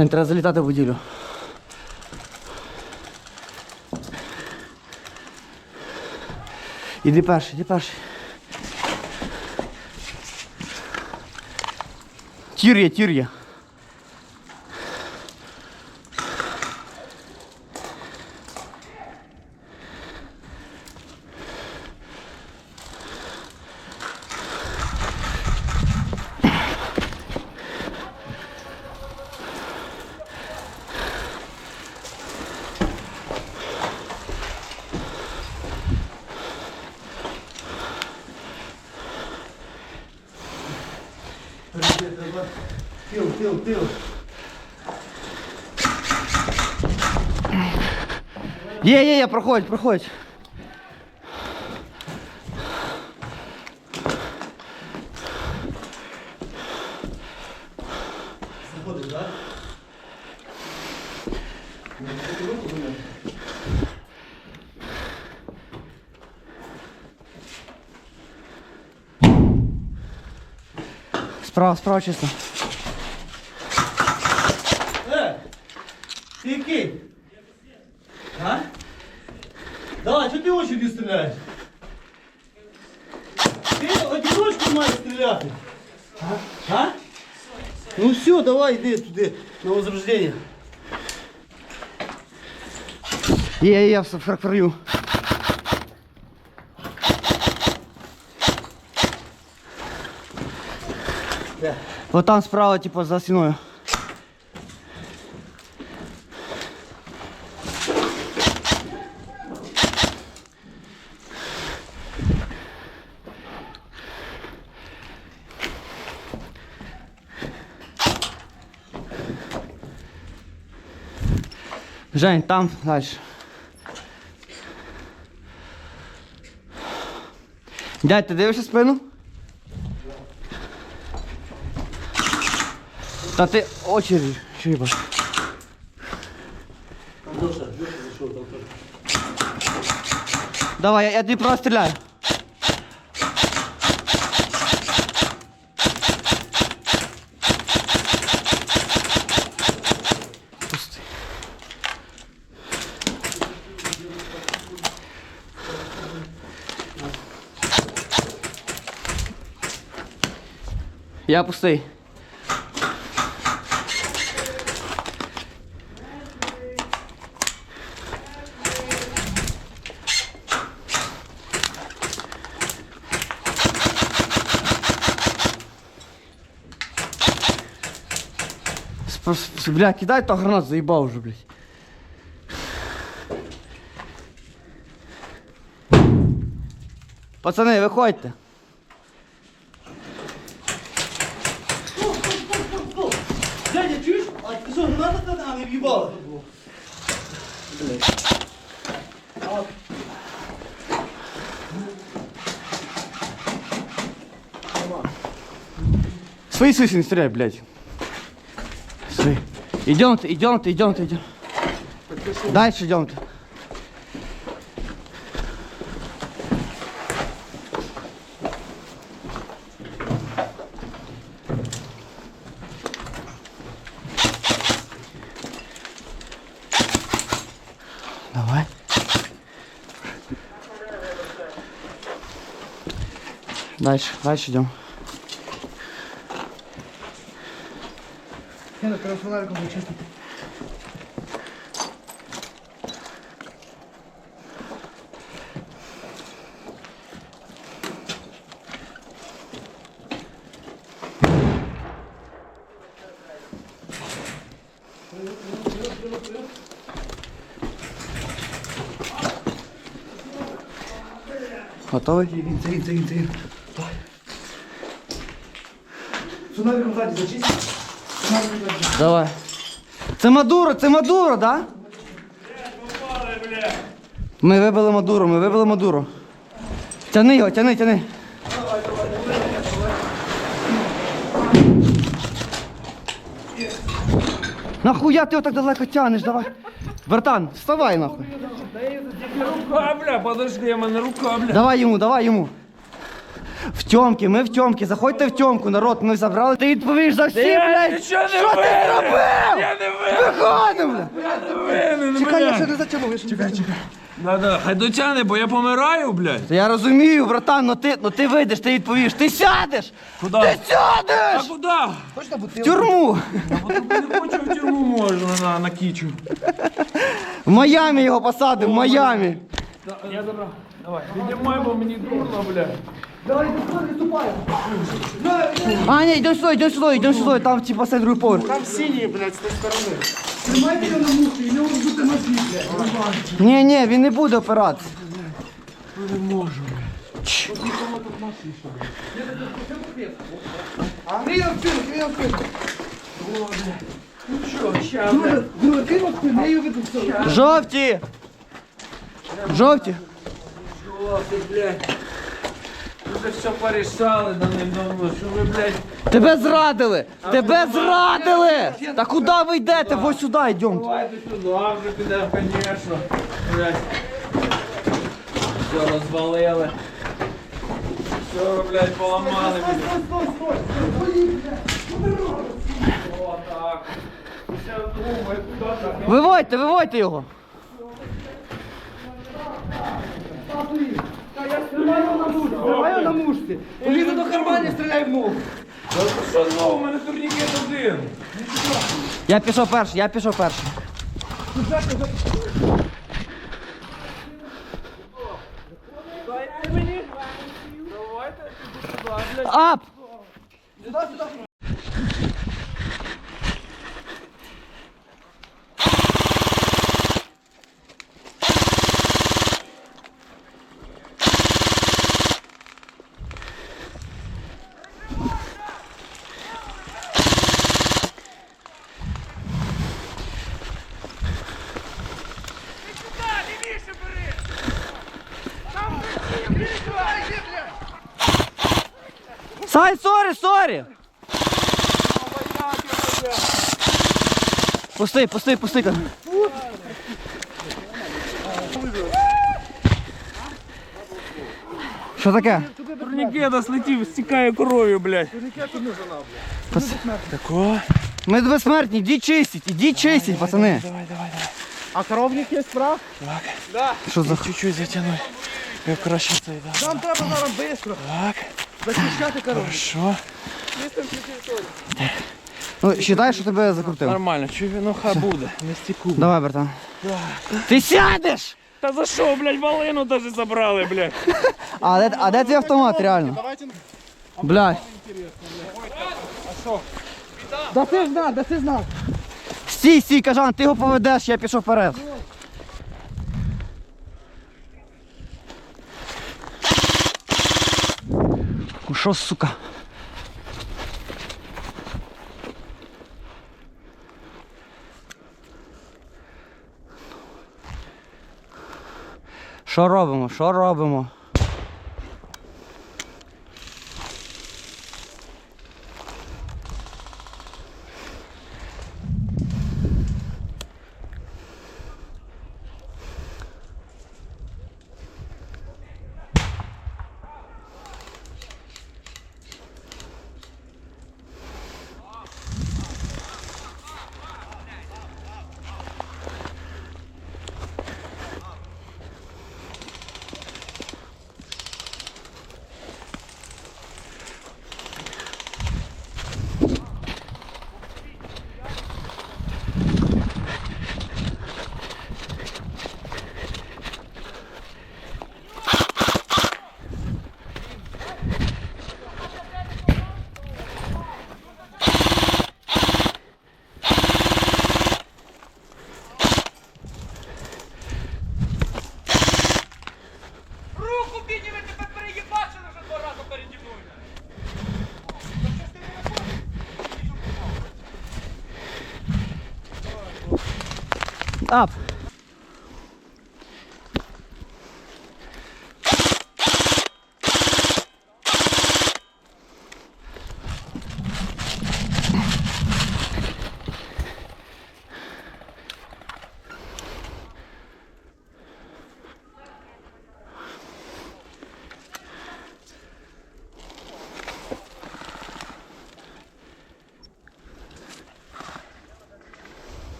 Жень, треба залітати в будівлю. Іди перший, іди перший. Тір є. Тил, тил, тил. Є, є, є, проходь, проходь. Заходиш, так? Справа, справа чисто. Ти одиночку маєш стріляти. А? А? Ну все, давай, йди туди, на возрождение. Є, є, все, фракфраю. Вот там справа, типа, за стеною. Жень, там дальше. Дядь, ти дивишся спину? Та ти очі їбаш. Давай, я, я тобі просто. Пусти. Я пустий. Бля, кидай то гранат, заїбав вже, блядь. Пацани, виходьте. Заебало. Свои сыси не стреляй, блядь. Свои. Идем-то, идем-то, идем-то, идем. Дальше идем. -то. Дальше, дальше идем. Не, ну перед фонариком чисто. Готовий? Він, це він, це він, це він. Давай. Фонариком ззаді зачисти. Давай. Це Мадуро, це Мадуро, да? Ми вибили Мадуро, ми вибили Мадуро. Тяни його, тяни, тяни. Нахуя ти його так далеко тянеш, давай. Братан, вставай нахуй. Рука, бля, подожди, я мене рука, бля. Давай йому, давай йому. В тьомки, ми в тьомки. Заходьте в тьомку, народ, ми забрали. Ти відповіш за всі, блядь. нічого не Що ти винен! зробив? Я не винен! Виходимо, блядь. Чекай, я ще не затягнув, я ще не затягнув. Да-да, хай дотягне, бо я помираю, блядь. Та Я розумію, братан, ну ти, ну ти вийдеш, ти відповіш. Ти сядеш! Куди? Ти А сядеш! куди? Точно В бутилку? тюрму! Не хочу в тюрму можна на, на кічу. В Майамі його посадимо, в Майамі. Я забрав. Давай, піднімай, бо мені дурно, блядь. Давай, не ступай. А, ні, йдемо сюди, йдемо сюди, йдемо сюди, там типа цей другий поверх. Там синій, блядь, з тієї сторони. Тримайте його на мушці, і не бути ножі, блядь. Ні, ні, він не буде опиратися. Андрій на спину, Андрій на спину. Ну що, ща, Друге, друге, ти на спину, я її веду. Жовті! Жовті! Що ти, блядь? Вже все порішали давним-давно, що ви, блядь, Тебе зрадили! Тебе зрадили! Та куди ви йдете? Ось сюди йдемо. давайте сюди вже підемо, звісно. Блядь. Все розвалили. Все, блядь, поламали. блядь. О, так. Ще думай, куди так? Виводьте, виводьте його. Давай його на мушці. Полізе до кармані, стріляй в ногу. Що знову, у мене турнікет один. Я пішов перший, я пішов перший. Дайте мені. Давайте, піду сюди, блядь. Ап! Сай, сорі, сорі! Пусти, пусти, пусти. кажу. Що таке? Турнікета слетів, стікає кров'ю, блядь. Пос- Такого? Ми безсмертні, ідіть чистіть, ідіть чистіть, пацани. Давай, давай, давай. А коровник є справа? Що за Чуть-чуть затягнуй. Я краще цей, да. Нам треба зараз швидко. Так, Зачищати коровник. хорошо. Ну, вважай, що тебе закрутив. Нормально, чую, ну хай буде. Не стіку. Давай, братан. Ти сядеш! Та за що, блядь, малину даже забрали, блядь. А де, а де твій автомат, реально? Блядь. Да ти знак, да ти знак. Стій, стій, кажан, ти його поведеш, я пішов вперед. Ну що, сука? Що робимо? Що робимо?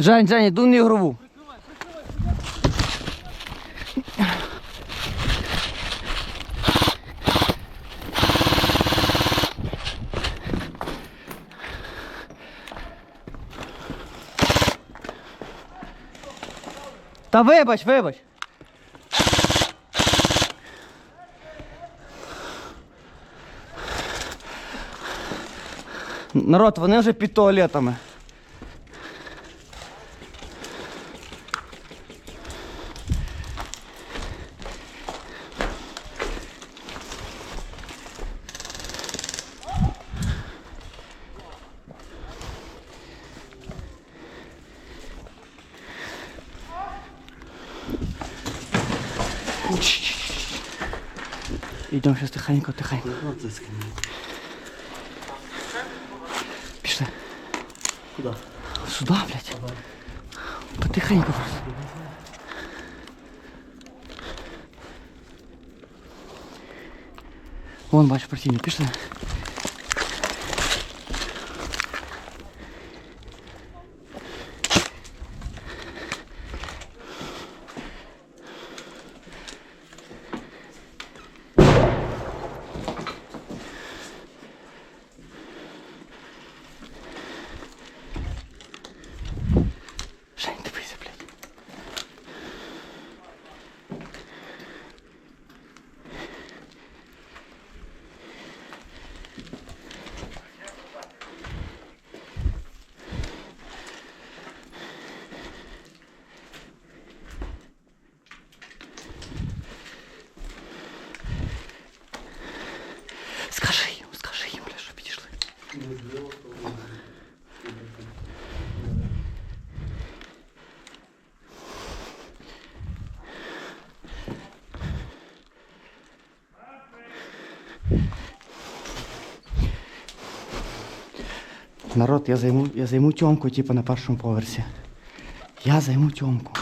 Жень, Жень, іду на ігрову. Та вибач, вибач. Народ, вони вже під туалетами. Йдемо зараз тихенько, тихенько. Пішли. Куди? Сюди, блядь. Потихеньку просто. Вон, бачу противник, пішли. Жень, дивися, блядь. Скажи їм, скажи їм, блядь, що підійшли. Народ, я займу, я займу тьомку, типу, на першому поверсі. Я займу тьомку.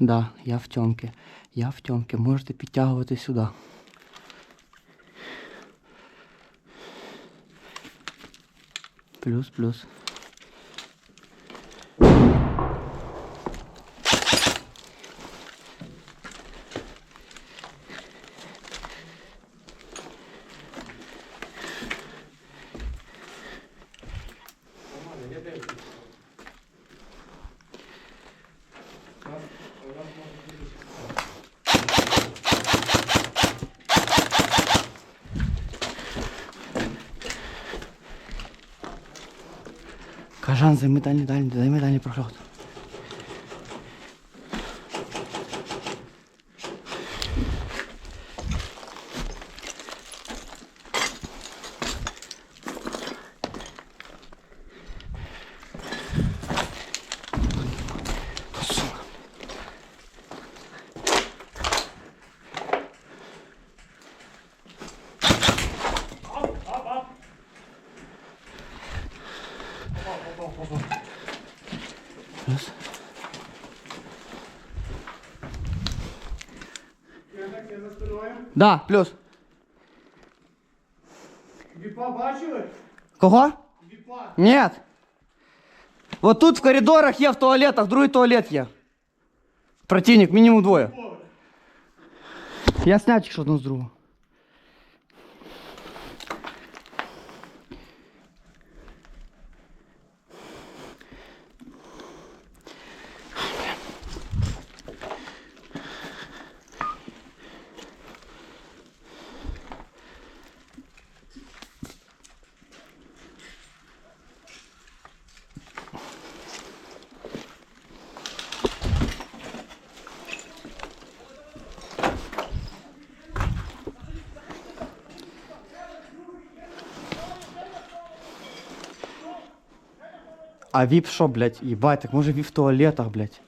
Да, я в тьомки. Я в тьомки. Можете підтягувати сюди. Плюс, плюс. Кажан, займи дальній, дальній, займи дальній проход. Да, плюс. Віпа бачили? Кого? Віпа. Нет. Вот тут в коридорах є в туалетах, другий туалет є. Противник, мінімум двоє. Поверх. Я сняв тільки що одну з другого. А віп що, блядь, їбать, так може віп в туалетах, блядь.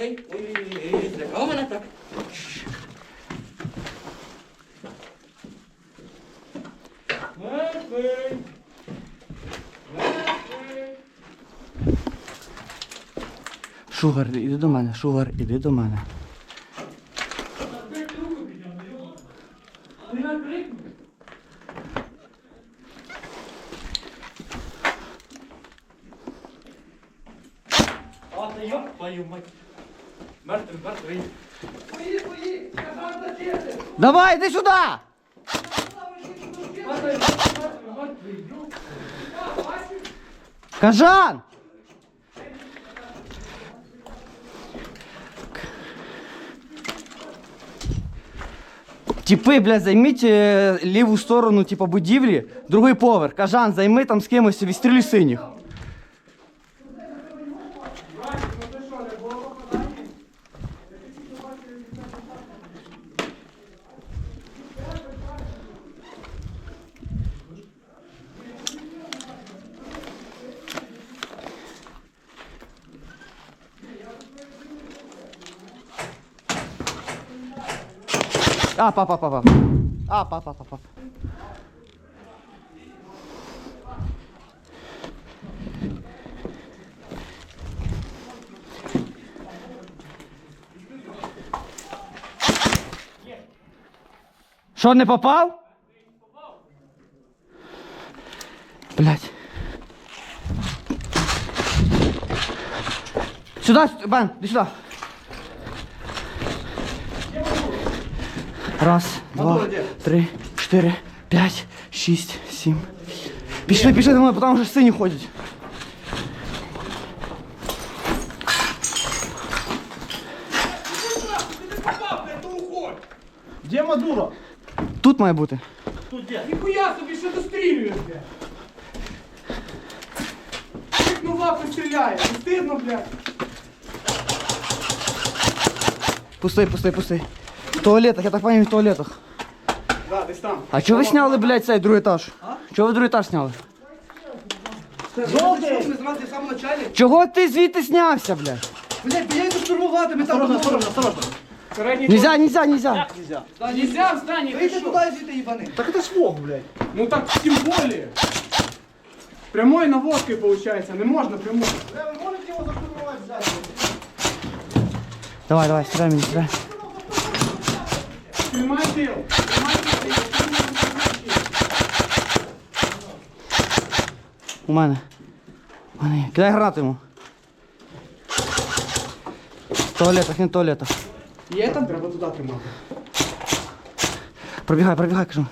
Ой, ой, ой, ой, злякав мене так. Мертвий. Мертвий. Шугар, іди до мене, шугар, іди до мене. А, йоп твою мать. Мертвий, мертвий. Пої, пої, казав зачити. Давай, іди сюди! Кажан! Типи, бля, займіть е, ліву сторону, типу, будівлі, другий поверх. Кажан, займи там з кимось відстрілюй синіх. А, папа, папа. А, папа, папа. Що, не попав? Блять. Сюда, Бен, иди сюда. Раз, два, три, чотири, п'ять, шість, сім. Пішли, пішли домой, бо там вже сині ходять. Де Мадуро? Тут має бути. Ніхуя собі, що дострілюєш, блядь. Як ну лапи стріляє, не стидно, блядь. Пустий, пустий, пустий. В туалетах, я так понимаю, в туалетах. Да, десь там. А чого ви сняли, блядь, цей другий етаж? Чого ви другий етаж сняли? Жовтий! Ми зразу в самому началі. Чого ти звідти знявся, блядь? Блядь, я йду штурмувати, ми там... Осторожно, осторожно, осторожно. Середній Нельзя, нельзя, нельзя. Да, нельзя в здании, Вийди туди звідти їбани. Так ж вог, блядь. Ну так тим более. Прямой наводкой получается, не можна прямой. Бля, Ви можете його заштурмувати взяти? Давай, давай, стирай мені. Тримай тил. Тримай тил. У мене. У мене є. Кидай гранату йому. В туалетах, не в туалетах. Є там? Треба туди тримати. Пробігай, пробігай, кажу.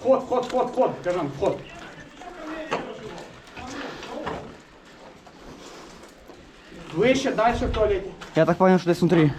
Вход, вход, вход, вход. Кажан, вход. Вище, далі в туалеті. Я так понял, що десь внутрі.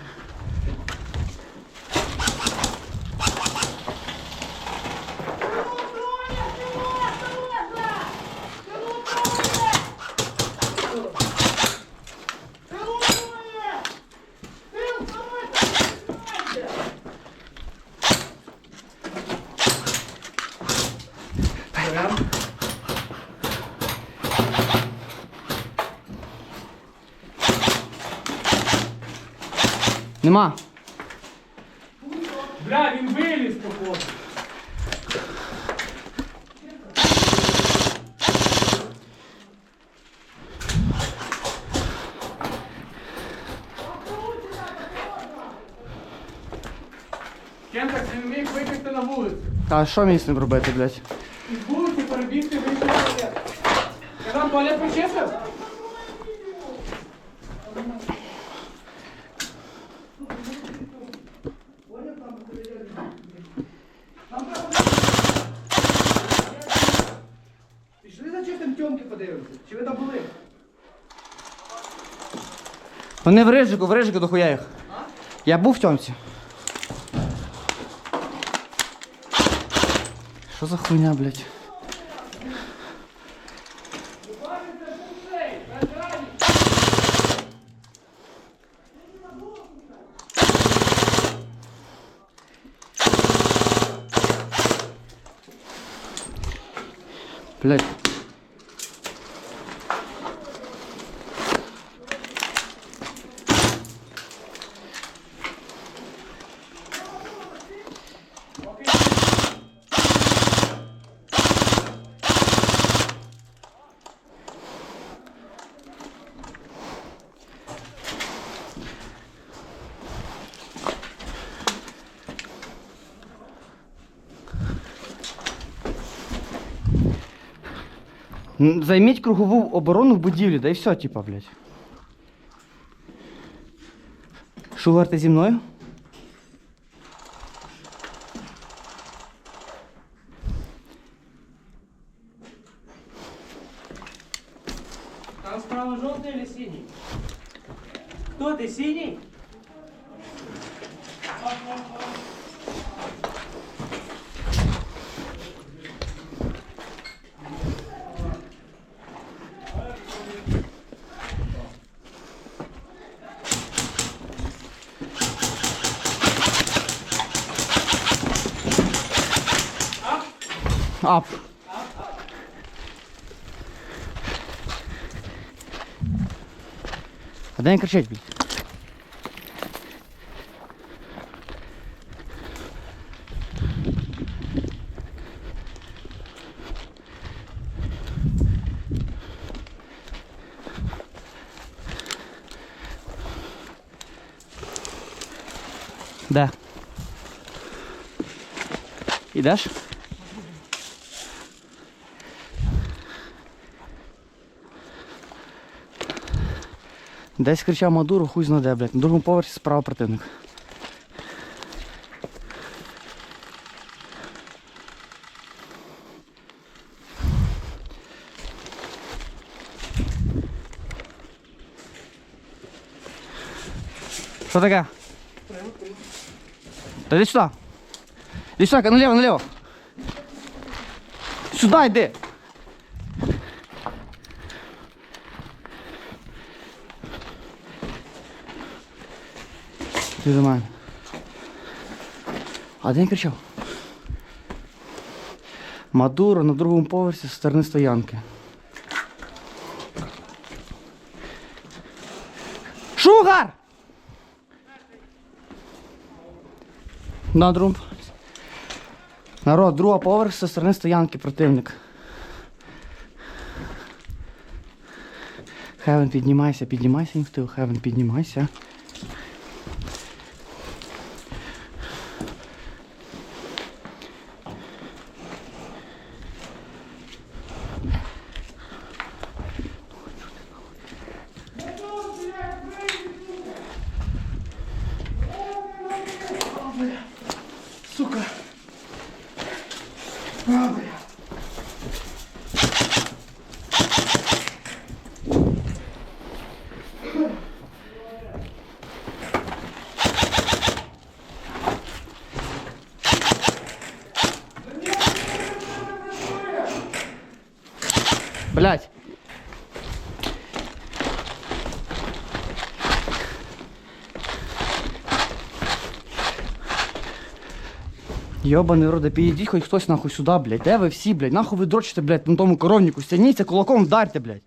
Нема. Бля, він виліз, походу. Кентак, він міг вибігти на вулицю. А що мені з ним робити, блядь? Із вулиці перебігти вийти в туалет. Казав, туалет почистив? Вони в рижику, в рижику дохуя їх. Я був в тьомці. Що за хуйня, блядь? Блядь. Займіть кругову оборону в будівлі, да і все, типа, блядь. Шугар, ти зі мною? Там справа желтый или синий? Кто ты, синий? Ап. А де він кричить, блядь? Де? Ідеш? Десь кричав Мадуро, хуй знаде, блядь. На другому поверсі справа противник. Що таке? Та йди сюди. Іди сюди, наліво, наліво. Сюди йди. Ти до мене. А де він кричав? Мадуро на другому поверсі з сторони стоянки. Шугар! На другому. Народ, друга поверх зі сторони стоянки противник. Хевен, піднімайся, піднімайся, ніхто. Хевен, піднімайся. Блять. Йобаний рода, підійдіть хоч хтось нахуй сюди, блядь. Де ви всі, блядь? Нахуй ви дрочите, блядь, на тому коровнику. Стягніться, кулаком вдарте, блядь.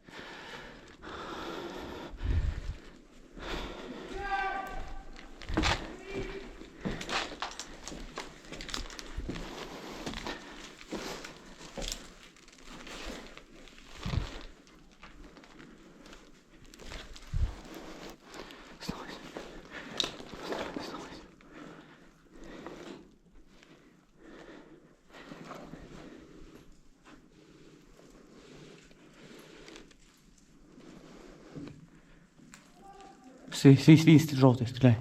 Свій, свій, свій, стіль жовтий, стріляй.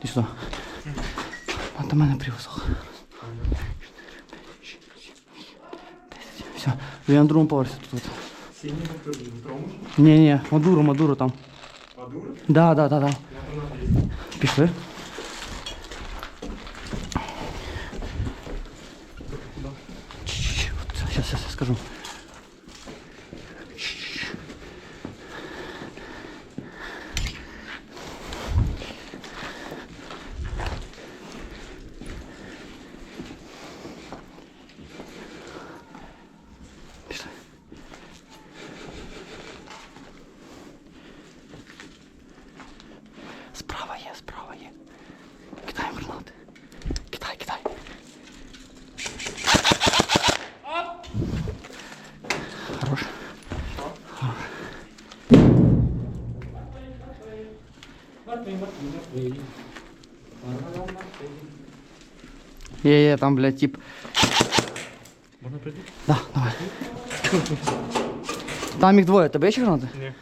Іди сюди. А до мене привозок. Все, я на другому поверсі тут. Синій в тому. Ні, ні, Мадуро, Мадуро там. Мадуро? Да, да, да, да. Пішли. Сейчас, сейчас, скажу. Є, є, там, блядь, тип. Можно прийти? Да, давай. Там їх двоє, тебе є ще гранати? Ні.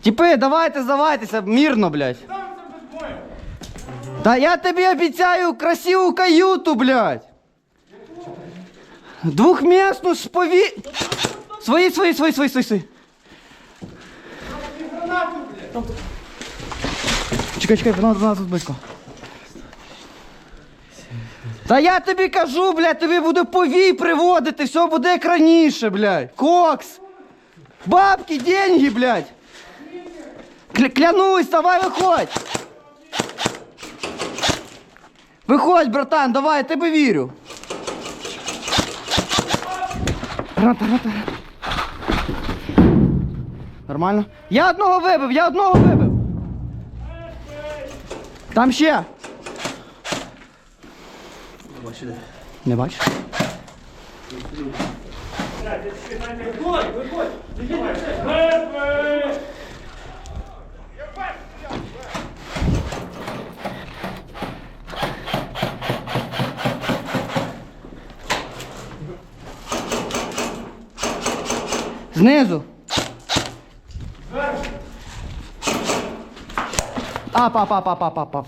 Тіпи, давайте, здавайтеся, мирно, блядь. Та я тобі обіцяю красиву каюту, блядь. Двухмісну з пові... Свої, свої, свої, свої, свої, свої. Чекай, чекай, вона, вона тут близько. Та я тобі кажу, блядь, тобі буде повій приводити, все буде як раніше, блядь. Кокс. Бабки, деньги, блядь. Кля- клянусь, давай виходь. Виходь, братан, давай, я тебе вірю. Граната, граната. Нормально? Я одного вибив, я одного вибив. Там ще. Не бачиш? Знизу. Ап, ап, ап, ап, ап, ап, ап.